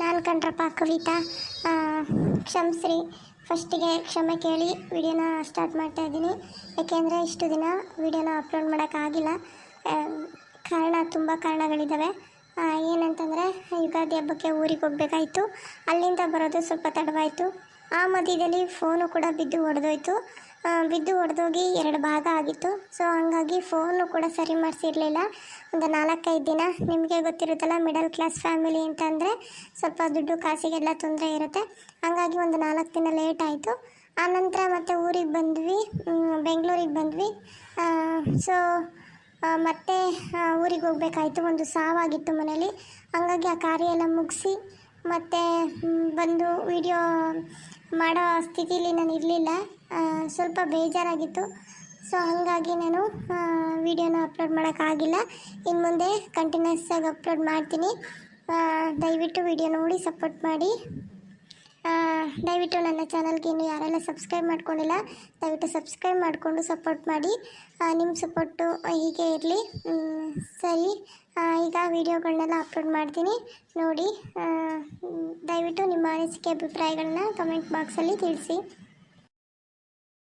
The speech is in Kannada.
ನಾನು ಕಣ್ರಪ್ಪ ಕವಿತಾ. ಕ್ಷಮಿಸ್ರಿ. ಫಸ್ಟಿಗೆ ಕ್ಷಮೆ ಕೇಳಿ ವಿಡಿಯೋನ ಸ್ಟಾರ್ಟ್ ಮಾಡ್ತಾ ಇದ್ದೀನಿ. ಯಾಕೆಂದರೆ ಇಷ್ಟು ದಿನ ವಿಡಿಯೋನ ಅಪ್ಲೋಡ್ ಮಾಡೋಕ್ಕಾಗಿಲ್ಲ ಕಾರಣ, ತುಂಬ ಕಾರಣಗಳಿದ್ದಾವೆ ಏನಂತಂದರೆ ಯುಗಾದಿ ಹಬ್ಬಕ್ಕೆ ಊರಿಗೆ ಹೋಗಬೇಕಾಯಿತು. ಅಲ್ಲಿಂದ ಬರೋದು ಸ್ವಲ್ಪ ತಡವಾಯಿತು. ಆ ಮಧ್ಯದಲ್ಲಿ ಫೋನು ಕೂಡ ಬಿದ್ದು ಒಡೆದೋಯ್ತು. ಬಿದ್ದು ಒಡೆದೋಗಿ ಎರಡು ಭಾಗ ಆಗಿತ್ತು. ಸೊ ಹಂಗಾಗಿ ಫೋನು ಕೂಡ ಸರಿ ಮಾಡಿಸಿರಲಿಲ್ಲ. ಒಂದು ನಾಲ್ಕೈದು ದಿನ. ನಿಮಗೆ ಗೊತ್ತಿರುತ್ತಲ್ಲ ಮಿಡಲ್ ಕ್ಲಾಸ್ ಫ್ಯಾಮಿಲಿ ಅಂತಂದರೆ ಸ್ವಲ್ಪ ದುಡ್ಡು ಕಾಸಿಗೆಲ್ಲ ತೊಂದರೆ ಇರುತ್ತೆ. ಹಂಗಾಗಿ ಒಂದು ನಾಲ್ಕು ದಿನ ಲೇಟ್ ಆಯಿತು. ಆನಂತರ ಮತ್ತೆ ಊರಿಗೆ ಬಂದ್ವಿ. ಬೆಂಗಳೂರಿಗೆ ಬಂದ್ವಿ. ಸೊ ಮತ್ತೆ ಊರಿಗೆ ಹೋಗ್ಬೇಕಾಯ್ತು. ಒಂದು ಸಾವಾಗಿತ್ತು ಮನೇಲಿ. ಹಂಗಾಗಿ ಆ ಕಾರ್ಯ ಎಲ್ಲ ಮುಗಿಸಿ ಮತ್ತು ಬಂದು ವಿಡಿಯೋ ಮಾಡೋ ಸ್ಥಿತಿಲಿ ನಾನು ಇರಲಿಲ್ಲ. ಸ್ವಲ್ಪ ಬೇಜಾರಾಗಿತ್ತು. ಸೊ ಹಾಗಾಗಿ ನಾನು ವಿಡಿಯೋನ ಅಪ್ಲೋಡ್ ಮಾಡೋಕ್ಕಾಗಿಲ್ಲ. ಇನ್ನು ಮುಂದೆ ಕಂಟಿನ್ಯೂಸ್ ಆಗಿ ಅಪ್ಲೋಡ್ ಮಾಡ್ತೀನಿ. ದಯವಿಟ್ಟು ವಿಡಿಯೋ ನೋಡಿ ಸಪೋರ್ಟ್ ಮಾಡಿ. ದಯವಿಟ್ಟು ನನ್ನ ಚಾನಲ್ಗೆ ಇನ್ನು ಯಾರೆಲ್ಲ ಸಬ್ಸ್ಕ್ರೈಬ್ ಮಾಡ್ಕೊಂಡಿಲ್ಲ, ದಯವಿಟ್ಟು ಸಬ್ಸ್ಕ್ರೈಬ್ ಮಾಡಿಕೊಂಡು ಸಪೋರ್ಟ್ ಮಾಡಿ. ನಿಮ್ಮ ಸಪೋರ್ಟು ಹೀಗೆ ಇರಲಿ. ಸರಿ. ಈಗ ವಿಡಿಯೋಗಳನ್ನೆಲ್ಲ ಅಪ್ಲೋಡ್ ಮಾಡ್ತೀನಿ. ನೋಡಿ ದಯವಿಟ್ಟು ನಿಮ್ಮ ಅನಿಸಿಕೆ, ಅಭಿಪ್ರಾಯಗಳನ್ನ ಕಮೆಂಟ್ ಬಾಕ್ಸಲ್ಲಿ ತಿಳಿಸಿ.